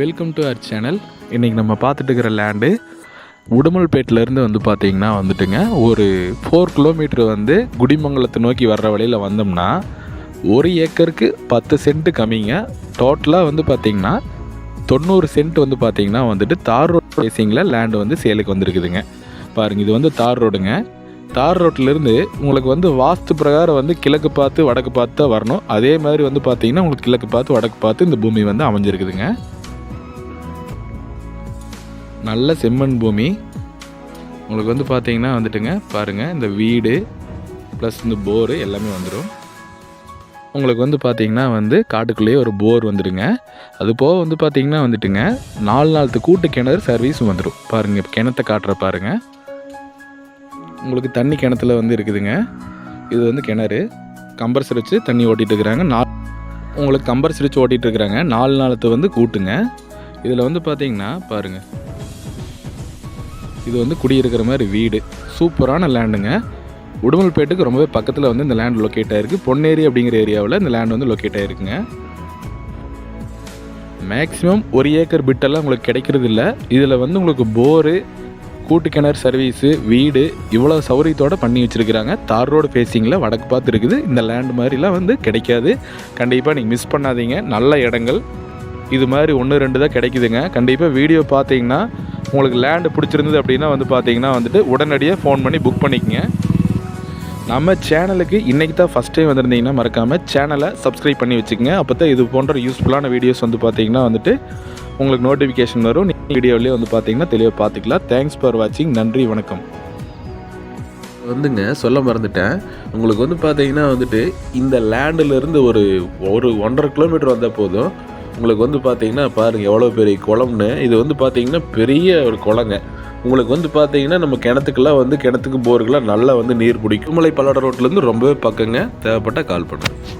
Welcome to our channel இன்றைக்கி நம்ம பார்த்துட்டு இருக்கிற லேண்டு உடுமல்பேட்டிலேருந்து வந்து பார்த்திங்கன்னா வந்துட்டுங்க. ஒரு ஃபோர் கிலோமீட்டர் வந்து குடிமங்கலத்தை நோக்கி வர்ற வழியில் வந்தோம்னா ஒரு ஏக்கருக்கு பத்து சென்ட் கம்மிங்க. டோட்டலாக வந்து பார்த்திங்கன்னா தொண்ணூறு சென்ட் வந்து பார்த்திங்கன்னா வந்துட்டு தார் ரோட் ஃபேஸிங்கில் லேண்டு வந்து சேலுக்கு வந்திருக்குதுங்க. பாருங்கள் இது வந்து தார் ரோடுங்க தார் ரோட்டிலேருந்து உங்களுக்கு வந்து வாஸ்து பிரகாரம் வந்து கிழக்கு பார்த்து வடக்கு பார்த்து தான் வரணும். அதே மாதிரி வந்து பார்த்தீங்கன்னா உங்களுக்கு கிழக்கு பார்த்து வடக்கு பார்த்து இந்த பூமி வந்து அமைஞ்சிருக்குதுங்க. நல்ல செம்மண் பூமி. உங்களுக்கு வந்து பார்த்தீங்கன்னா வந்துட்டுங்க பாருங்கள் இந்த வீடு ப்ளஸ் இந்த போரு எல்லாமே வந்துடும் உங்களுக்கு வந்து பார்த்தீங்கன்னா வந்து காட்டுக்குள்ளேயே ஒரு போர் வந்துடுங்க. அது போக வந்து பார்த்தீங்கன்னா வந்துட்டுங்க நாலு நாளுக்கு கூட்டு கிணறு சர்வீஸும் வந்துடும் பாருங்கள் இப்போ கிணத்தை காட்டுற பாருங்கள் உங்களுக்கு தண்ணி கிணத்துல வந்து இருக்குதுங்க. இது வந்து கிணறு. கம்பர்சர் வச்சு தண்ணி ஓட்டிகிட்டு இருக்கிறாங்க. நா உங்களுக்கு கம்பர்சர் வச்சு ஓட்டிகிட்டு இருக்கிறாங்க. நாலு நாளத்து வந்து கூட்டுங்க. இதில் வந்து பார்த்தீங்கன்னா பாருங்கள் இது வந்து குடியிருக்கிற மாதிரி வீடு. சூப்பரான லேண்டுங்க உடுமல்பேட்டுக்கு ரொம்பவே பக்கத்தில் வந்து இந்த லேண்ட் லொக்கேட் ஆகிருக்கு பொன்னேரி அப்படிங்கிற ஏரியாவில் இந்த லேண்ட் வந்து லொக்கேட் ஆகிருக்குங்க மேக்ஸிமம் ஒரு ஏக்கர் பிட்டெல்லாம் உங்களுக்கு கிடைக்கிறது இல்லை. இதில் வந்து உங்களுக்கு போரு கூட்டு கிணறு சர்வீஸு வீடு இவ்வளோ சௌரியத்தோடு பண்ணி வச்சுருக்கிறாங்க. தார் ரோடு ஃபேஸிங்கில் வடக்கு பார்த்து இருக்குது. இந்த லேண்ட் மாதிரிலாம் வந்து கிடைக்காது. கண்டிப்பாக நீங்கள் மிஸ் பண்ணாதீங்க. நல்ல இடங்கள். இது மாதிரி ஒன்று ரெண்டு தான் கிடைக்குதுங்க. கண்டிப்பாக வீடியோ பார்த்தீங்கன்னா உங்களுக்கு லேண்டு பிடிச்சிருந்தது அப்படின்னா வந்து பார்த்தீங்கன்னா வந்துட்டு உடனடியாக ஃபோன் பண்ணி புக் பண்ணிக்கங்க. நம்ம சேனலுக்கு இன்றைக்கி தான் ஃபஸ்ட் டைம் வந்திருந்தீங்கன்னா மறக்காமல் சேனலை சப்ஸ்கிரைப் பண்ணி வச்சுக்கோங்க. அப்போ தான் இது போன்ற யூஸ்ஃபுல்லான வீடியோஸ் வந்து பார்த்தீங்கன்னா வந்துட்டு உங்களுக்கு நோட்டிஃபிகேஷன் வரும். நீங்கள் வீடியோவிலே வந்து பார்த்தீங்கன்னா தெளிவாக பார்த்துக்கலாம். தேங்க்ஸ் ஃபார் வாட்சிங் நன்றி வணக்கம். வந்துங்க சொல்ல மறந்துட்டேன். உங்களுக்கு வந்து பார்த்தீங்கன்னா வந்துட்டு இந்த லேண்டிலிருந்து ஒரு ஒரு ஒன்றரை கிலோமீட்டர் வந்தால் போதும். உங்களுக்கு வந்து பார்த்தீங்கன்னா பாருங்கள் எவ்வளோ பெரிய குளம்னு. இது வந்து பார்த்தீங்கன்னா பெரிய ஒரு குளங்க. உங்களுக்கு வந்து பார்த்தீங்கன்னா நம்ம கிணத்துக்கெல்லாம் வந்து கிணத்துக்கு போருக்கெல்லாம் நல்லா வந்து நீர் பிடிக்கும். மலை பல்லட ரோட்லேருந்து ரொம்பவே பக்கங்க. தேவைப்பட்டால் கால் பண்ணுங்கள்